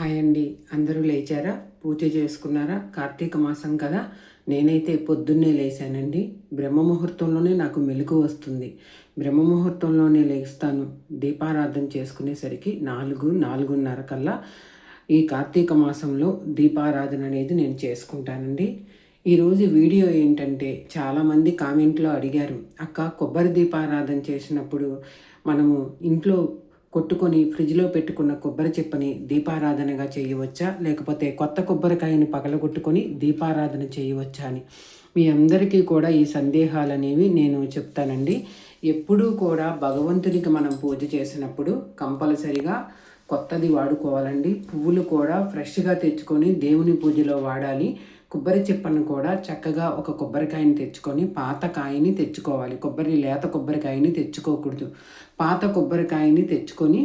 Hi అండి. అందరూ లేచారా? పూజ చేసుకున్నారా? కార్తీక మాసం కదా. నేనైతే పొద్దున్నే లేచానండి బ్రహ్మ ముహూర్తంలోనే నాకు మెలకు వస్తుంది. బ్రహ్మ ముహూర్తంలోనే లేస్తాను. దీపారాధన చేసుకునేసరికి నాలుగు నాలుగున్నర కల్లా ఈ కార్తీక మాసంలో దీపారాధన అనేది నేను చేసుకుంటానండి. ఈరోజు వీడియో ఏంటంటే చాలామంది కామెంట్లో అడిగారు అక్క కొబ్బరి దీపారాధన చేసినప్పుడు మనము ఇంట్లో కొట్టుకొని ఫ్రిడ్జ్లో పెట్టుకున్న కొబ్బరి చెప్పని దీపారాధనగా చేయవచ్చా? లేకపోతే కొత్త కొబ్బరికాయని పగలగొట్టుకొని దీపారాధన చేయవచ్చా అని. మీ అందరికీ కూడా ఈ సందేహాలు అనేవి నేను చెప్తానండి. ఎప్పుడూ కూడా భగవంతునికి మనం పూజ చేసినప్పుడు కంపల్సరిగా కొత్తది వాడుకోవాలండి. పువ్వులు కూడా ఫ్రెష్గా తెచ్చుకొని దేవుని పూజలో వాడాలి. కొబ్బరి చిప్పను కూడా చక్కగా ఒక కొబ్బరికాయని తెచ్చుకొని పాత కాయని తెచ్చుకోవాలి. కొబ్బరి లేత కొబ్బరికాయని తెచ్చుకోకూడదు. పాత కొబ్బరికాయని తెచ్చుకొని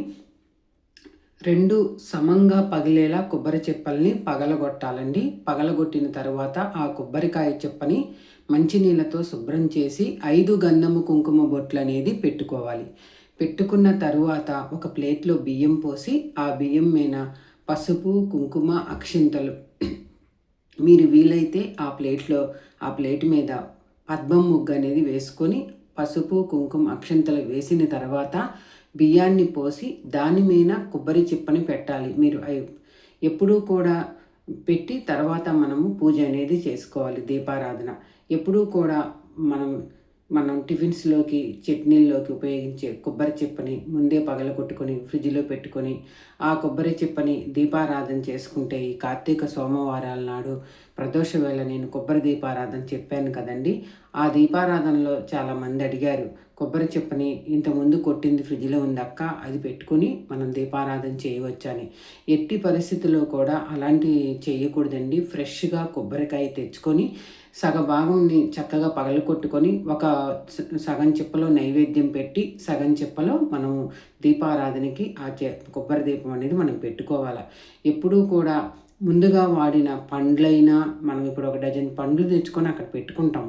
రెండు సమంగా పగిలేలా కొబ్బరి చెప్పల్ని పగలగొట్టాలండి. పగలగొట్టిన తర్వాత ఆ కొబ్బరికాయ చెప్పని మంచినీళ్ళతో శుభ్రం చేసి ఐదు గంధము కుంకుమ బొట్లు అనేది పెట్టుకోవాలి. పెట్టుకున్న తరువాత ఒక ప్లేట్లో బియ్యం పోసి ఆ బియ్యం మీద పసుపు కుంకుమ అక్షింతలు మీరు వీలైతే ఆ ప్లేట్లో ఆ ప్లేట్ మీద పద్మం ముగ్గు అనేది వేసుకొని పసుపు కుంకుమ అక్షంతలు వేసిన తర్వాత బియ్యాన్ని పోసి దాని మీద కొబ్బరి చిప్పని పెట్టాలి. మీరు ఎప్పుడూ కూడా పెట్టి తర్వాత మనము పూజ అనేది చేసుకోవాలి దీపారాధన. ఎప్పుడూ కూడా మనం మనం టిఫిన్స్లోకి చట్నీల్లోకి ఉపయోగించే కొబ్బరి చిప్పని ముందే పగల కొట్టుకొని ఫ్రిడ్జ్లో పెట్టుకొని ఆ కొబ్బరి చిప్పని దీపారాధన చేసుకుంటే ఈ కార్తీక సోమవారాల నాడు ప్రదోష వేళ నేను కొబ్బరి దీపారాధన చెప్పాను కదండి. ఆ దీపారాధనలో చాలామంది అడిగారు కొబ్బరి చెప్పని ఇంతకుముందు కొట్టింది ఫ్రిడ్జ్లో ఉందక్క అది పెట్టుకుని మనం దీపారాధన చేయవచ్చని ఎట్టి పరిస్థితుల్లో కూడా అలాంటివి చేయకూడదండి ఫ్రెష్గా కొబ్బరికాయ తెచ్చుకొని సగ భాగంని చక్కగా పగలు కొట్టుకొని ఒక సగం చిప్పలో నైవేద్యం పెట్టి సగం చిప్పలో మనము దీపారాధనకి ఆ కొబ్బరి దీపం అనేది మనం పెట్టుకోవాలి? ఎప్పుడూ కూడా ముందుగా వాడిన పండ్లైనా మనం ఇప్పుడు ఒక డజన్ పండ్లు తెచ్చుకొని అక్కడ పెట్టుకుంటాం.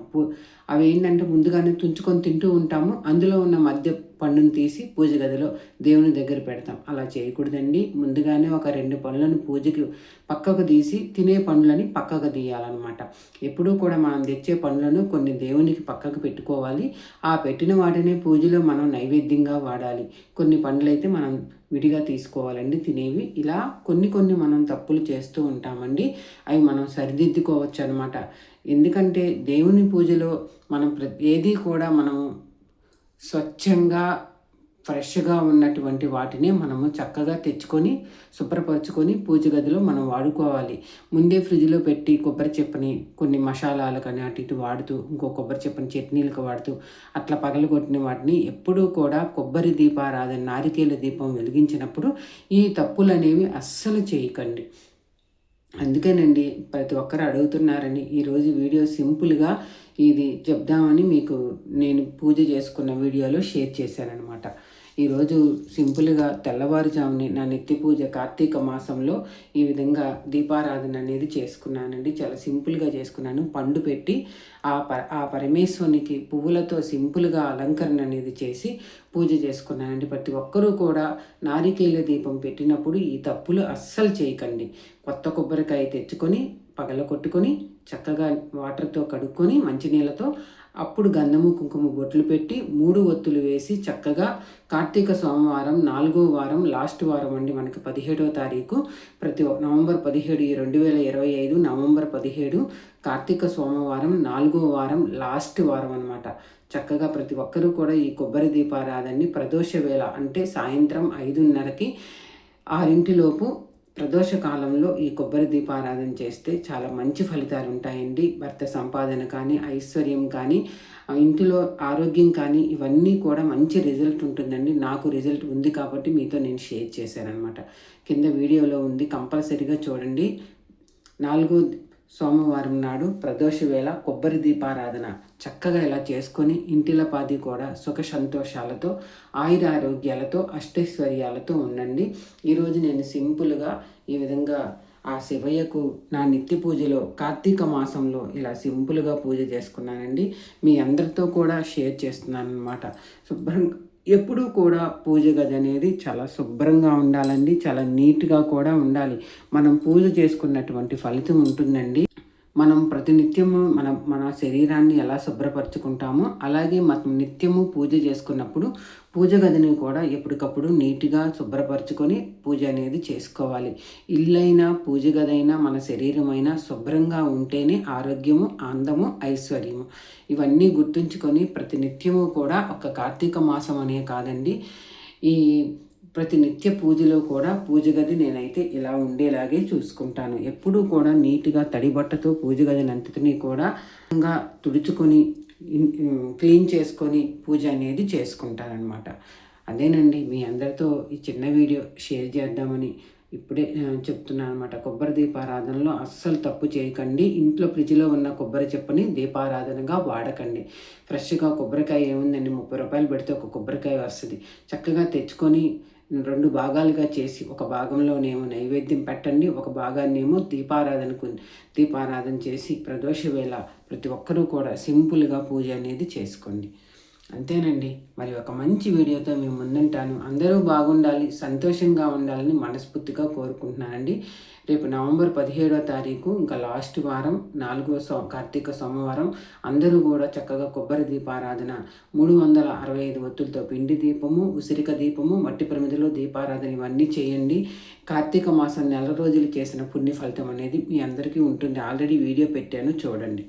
అవి ఏంటంటే ముందుగానే తుంచుకొని తింటూ ఉంటాము. అందులో ఉన్న మధ్య పండును తీసి పూజ గదిలో దేవుని దగ్గర పెడతాం. అలా చేయకూడదండి. ముందుగానే ఒక రెండు పండ్లను పూజకి పక్కకు తీసి తినే పండ్లని పక్కకు తీయాలన్నమాట. ఎప్పుడూ కూడా మనం తెచ్చే పండ్లను కొన్ని దేవునికి పక్కకు పెట్టుకోవాలి. ఆ పెట్టిన వాటినే పూజలో మనం నైవేద్యంగా వాడాలి. కొన్ని పండ్లు అయితే మనం విడిగా తీసుకోవాలండి తినేవి. ఇలా కొన్ని కొన్ని మనం తప్పులు చేస్తూ ఉంటామండి. అవి మనం సరిదిద్దుకోవచ్చు అనమాట ఎందుకంటే దేవుని పూజలో మనం ఏది కూడా మనం స్వచ్ఛంగా ఫ్రెష్గా ఉన్నటువంటి వాటిని మనము చక్కగా తెచ్చుకొని శుభ్రపరచుకొని పూజ గదిలో మనం వాడుకోవాలి. ముందే ఫ్రిడ్జ్లో పెట్టి కొబ్బరి చెప్పని కొన్ని మసాలాలు కానీ అటు ఇటు వాడుతూ ఇంకో కొబ్బరి చెప్పని చట్నీలకు వాడుతూ అట్లా పగలగొట్టిన వాటిని ఎప్పుడూ కూడా కొబ్బరి దీపారాధన నారికేల దీపం వెలిగించినప్పుడు ఈ తప్పులు అనేవి అస్సలు చేయకండి. అందుకేనండి ప్రతి ఒక్కరు అడుగుతున్నారని ఈరోజు వీడియో సింపుల్గా ఇది చెప్దామని మీకు నేను పూజ చేసుకున్న వీడియోలో షేర్ చేశాననమాట ఈరోజు సింపుల్గా తెల్లవారుజాముని నా నిత్య పూజ కార్తీక మాసంలో ఈ విధంగా దీపారాధన అనేది చేసుకున్నానండి. చాలా సింపుల్గా చేసుకున్నాను. పండు పెట్టి ఆ ప ఆ పరమేశ్వరునికి పువ్వులతో సింపుల్గా అలంకరణ అనేది చేసి పూజ చేసుకున్నానండి. ప్రతి ఒక్కరూ కూడా నారికేల దీపం పెట్టినప్పుడు ఈ తప్పులు అస్సలు చేయకండి. కొత్త కొబ్బరికాయ తెచ్చుకొని పగల కొట్టుకొని చక్కగా వాటర్తో కడుక్కొని మంచినీళ్ళతో అప్పుడు గంధము కుంకుమ బొట్లు పెట్టి మూడు ఒత్తులు వేసి చక్కగా కార్తీక సోమవారం నాలుగో వారం లాస్ట్ వారం అండి మనకి పదిహేడవ తారీఖు. ప్రతి నవంబర్ పదిహేడు రెండు వేల ఇరవై ఐదు నవంబర్ పదిహేడు కార్తీక సోమవారం నాలుగో వారం లాస్ట్ వారం అనమాట చక్కగా ప్రతి ఒక్కరూ కూడా ఈ కొబ్బరి దీపారాధనని ప్రదోష వేళ అంటే సాయంత్రం ఐదున్నరకి ఆరింటిలోపు ప్రదోష కాలంలో ఈ కొబ్బరి దీపారాధన చేస్తే చాలా మంచి ఫలితాలు ఉంటాయండి. భర్త సంపాదన కానీ ఐశ్వర్యం కానీ ఇంటిలో ఆరోగ్యం కానీ ఇవన్నీ కూడా మంచి రిజల్ట్ ఉంటుందండి. నాకు రిజల్ట్ ఉంది కాబట్టి మీతో నేను షేర్ చేశాను అనమాట కింద వీడియోలో ఉంది. కంపల్సరీగా చూడండి. నాలుగో సోమవారం నాడు ప్రదోష వేళ కొబ్బరి దీపారాధన చక్కగా ఇలా చేసుకొని ఇంటిలపాది కూడా సుఖ సంతోషాలతో ఆయుర ఆరోగ్యాలతో అష్టైశ్వర్యాలతో ఉండండి. ఈరోజు నేను సింపుల్గా ఈ విధంగా ఆ శివయ్యకు నా నిత్య పూజలో కార్తీక మాసంలో ఇలా సింపుల్గా పూజ చేసుకున్నానండి. మీ అందరితో కూడా షేర్ చేస్తున్నాను అనమాట శుభ్రంగా ఎప్పుడూ కూడా పూజ గది అనేది చాలా శుభ్రంగా ఉండాలండి చాలా నీట్గా కూడా ఉండాలి. మనం పూజ చేసుకున్నటువంటి ఫలితం ఉంటుందండి. మనం ప్రతినిత్యము మన మన శరీరాన్ని ఎలా శుభ్రపరచుకుంటామో అలాగే మనం నిత్యము పూజ చేసుకున్నప్పుడు పూజ గదిని కూడా ఎప్పటికప్పుడు నీట్గా శుభ్రపరచుకొని పూజ అనేది చేసుకోవాలి. ఇల్లైనా పూజ గదైనా మన శరీరమైనా శుభ్రంగా ఉంటేనే ఆరోగ్యము ఆందము ఐశ్వర్యము. ఇవన్నీ గుర్తుంచుకొని ప్రతినిత్యము కూడా ఒక కార్తీక మాసం అనే కాదండి. ఈ ప్రతి నిత్య పూజలో కూడా పూజ గది నేనైతే ఇలా ఉండేలాగే చూసుకుంటాను. ఎప్పుడూ కూడా నీట్గా తడి బట్టతో పూజ గదిని కూడా తుడుచుకొని క్లీన్ చేసుకొని పూజ అనేది చేసుకుంటానమాట అదేనండి మీ అందరితో ఈ చిన్న వీడియో షేర్ చేద్దామని ఇప్పుడే చెప్తున్నాను అనమాట కొబ్బరి దీపారాధనలో అస్సలు తప్పు చేయకండి. ఇంట్లో ఫ్రిడ్జ్లో ఉన్న కొబ్బరి చెప్పని దీపారాధనగా వాడకండి. ఫ్రెష్గా కొబ్బరికాయ ఏముందండి? ముప్పై రూపాయలు పెడితే ఒక కొబ్బరికాయ వస్తుంది. చక్కగా తెచ్చుకొని రెండు భాగాలుగా చేసి ఒక భాగంలోనేమో నైవేద్యం పెట్టండి ఒక భాగాన్నేమో దీపారాధనకు దీపారాధన చేసి ప్రదోష వేళ ప్రతి ఒక్కరూ కూడా సింపుల్గా పూజ అనేది చేసుకోండి. అంతేనండి. మరి ఒక మంచి వీడియోతో మేము ముందుంటాను. అందరూ బాగుండాలి సంతోషంగా ఉండాలని మనస్ఫూర్తిగా కోరుకుంటున్నానండి. రేపు నవంబర్ పదిహేడో తారీఖు ఇంకా లాస్ట్ వారం నాలుగో సో కార్తీక సోమవారం అందరూ కూడా చక్కగా కొబ్బరి దీపారాధన మూడు వందల అరవై ఐదు ఒత్తులతో పిండి దీపము ఉసిరిక దీపము మట్టి ప్రమిదిలో దీపారాధన ఇవన్నీ చేయండి. కార్తీక మాసం నెల రోజులు చేసిన పుణ్య ఫలితం అనేది మీ అందరికీ ఉంటుంది. ఆల్రెడీ వీడియో పెట్టాను చూడండి.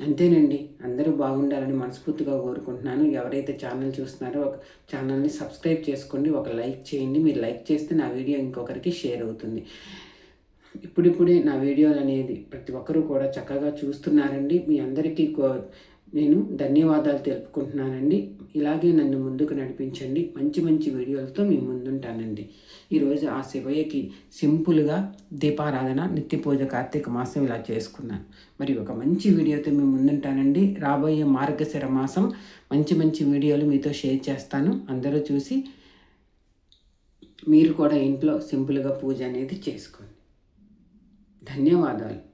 అంతేనండి. అందరూ బాగుండాలని మనస్ఫూర్తిగా కోరుకుంటున్నాను. ఎవరైతే ఛానల్ చూస్తున్నారో ఒక ఛానల్ని సబ్స్క్రైబ్ చేసుకోండి. ఒక లైక్ చేయండి. మీరు లైక్ చేస్తే నా వీడియో ఇంకొకరికి షేర్ అవుతుంది. ఇప్పుడిప్పుడే నా వీడియోలు అనేది ప్రతి ఒక్కరూ కూడా చక్కగా చూస్తున్నారండి. మీ అందరికీ నేను ధన్యవాదాలు తెలుపుకుంటున్నానండి. ఇలాగే నన్ను ముందుకు నడిపించండి. మంచి మంచి వీడియోలతో మీ ముందుంటానండి. ఈరోజు ఆ శివయ్యకి సింపుల్గా దీపారాధన నిత్య పూజ కార్తీక మాసం ఇలా చేసుకున్నాను. మరి ఒక మంచి వీడియోతో మేము ముందుంటానండి. రాబోయే మార్గశిర మాసం మంచి మంచి వీడియోలు మీతో షేర్ చేస్తాను. అందరూ చూసి మీరు కూడా ఇంట్లో సింపుల్గా పూజ అనేది చేసుకోండి. ధన్యవాదాలు.